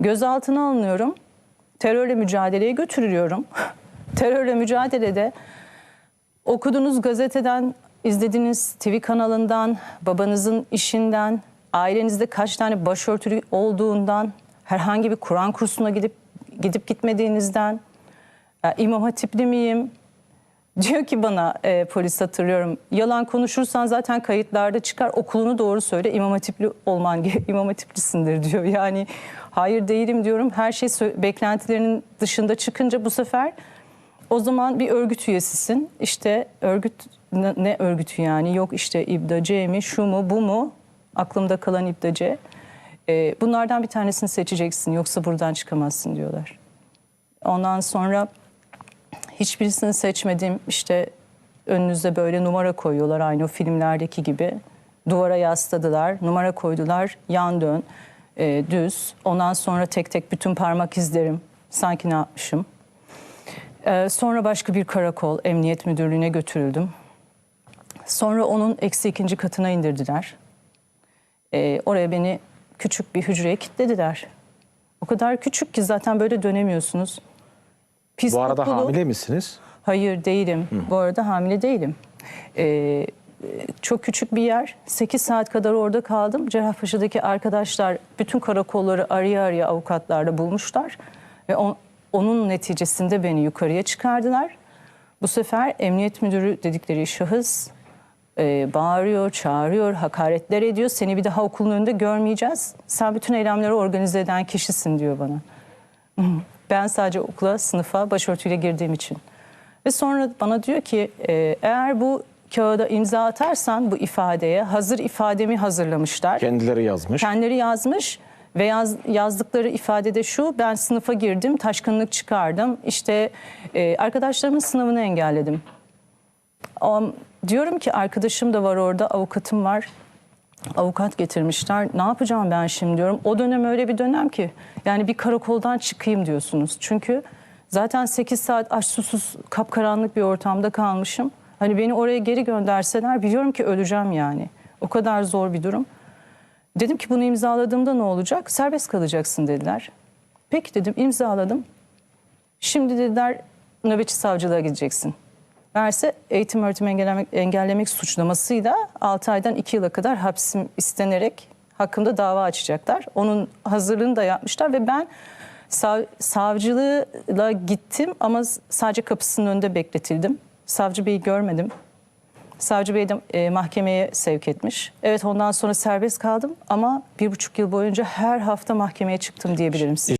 Gözaltına alınıyorum. Terörle mücadeleye götürülüyorum. Terörle mücadelede okuduğunuz gazeteden, izlediğiniz TV kanalından, babanızın işinden, ailenizde kaç tane başörtülü olduğundan, herhangi bir Kur'an kursuna gidip gidip gitmediğinizden, İmam Hatipli miyim? Diyor ki bana e, polis hatırlıyorum. Yalan konuşursan zaten kayıtlarda çıkar. Okulunu doğru söyle. İmam Hatipli olman İmam Hatiplisindir diyor. Yani hayır değilim diyorum. Her şey beklentilerinin dışında çıkınca bu sefer o zaman bir örgüt üyesisin. İşte örgüt ne, ne örgütü yani? Yok işte İBDC mi, şu mu, bu mu? Aklımda kalan İBDC. E, bunlardan bir tanesini seçeceksin. Yoksa buradan çıkamazsın diyorlar. Ondan sonra hiçbirisini seçmedim. İşte önünüze böyle numara koyuyorlar aynı o filmlerdeki gibi. Duvara yasladılar, numara koydular, yan dön, e, düz. Ondan sonra tek tek bütün parmak izlerim. Sanki ne yapmışım. E, sonra başka bir karakol, emniyet müdürlüğüne götürüldüm. Sonra onun eksi ikinci katına indirdiler. E, oraya beni küçük bir hücreye kilitlediler. O kadar küçük ki zaten böyle dönemiyorsunuz. Pis Bu arada kokulu- hamile misiniz? Hayır değilim. Bu arada hamile değilim. Ee, çok küçük bir yer. 8 saat kadar orada kaldım. Cerrahpaşa'daki arkadaşlar bütün karakolları araya araya avukatlarla bulmuşlar. Ve on- onun neticesinde beni yukarıya çıkardılar. Bu sefer emniyet müdürü dedikleri şahıs e, bağırıyor, çağırıyor, hakaretler ediyor. Seni bir daha okulun önünde görmeyeceğiz. Sen bütün eylemleri organize eden kişisin diyor bana. Ben sadece okula, sınıfa başörtüyle girdiğim için. Ve sonra bana diyor ki e, eğer bu kağıda imza atarsan bu ifadeye hazır ifademi hazırlamışlar. Kendileri yazmış. Kendileri yazmış ve yaz, yazdıkları ifadede şu ben sınıfa girdim taşkınlık çıkardım işte e, arkadaşlarımın sınavını engelledim. Am- diyorum ki arkadaşım da var orada avukatım var avukat getirmişler. Ne yapacağım ben şimdi diyorum. O dönem öyle bir dönem ki yani bir karakoldan çıkayım diyorsunuz. Çünkü zaten 8 saat aç susuz kapkaranlık bir ortamda kalmışım. Hani beni oraya geri gönderseler biliyorum ki öleceğim yani. O kadar zor bir durum. Dedim ki bunu imzaladığımda ne olacak? Serbest kalacaksın dediler. Peki dedim imzaladım. Şimdi dediler nöbetçi savcılığa gideceksin. Verse eğitim öğretim engellemek, engellemek suçlamasıyla 6 aydan 2 yıla kadar hapsim istenerek hakkında dava açacaklar. Onun hazırlığını da yapmışlar ve ben sav, savcılığa gittim ama sadece kapısının önünde bekletildim. Savcı beyi görmedim. Savcı Bey de e, mahkemeye sevk etmiş. Evet ondan sonra serbest kaldım ama bir buçuk yıl boyunca her hafta mahkemeye çıktım diyebilirim size.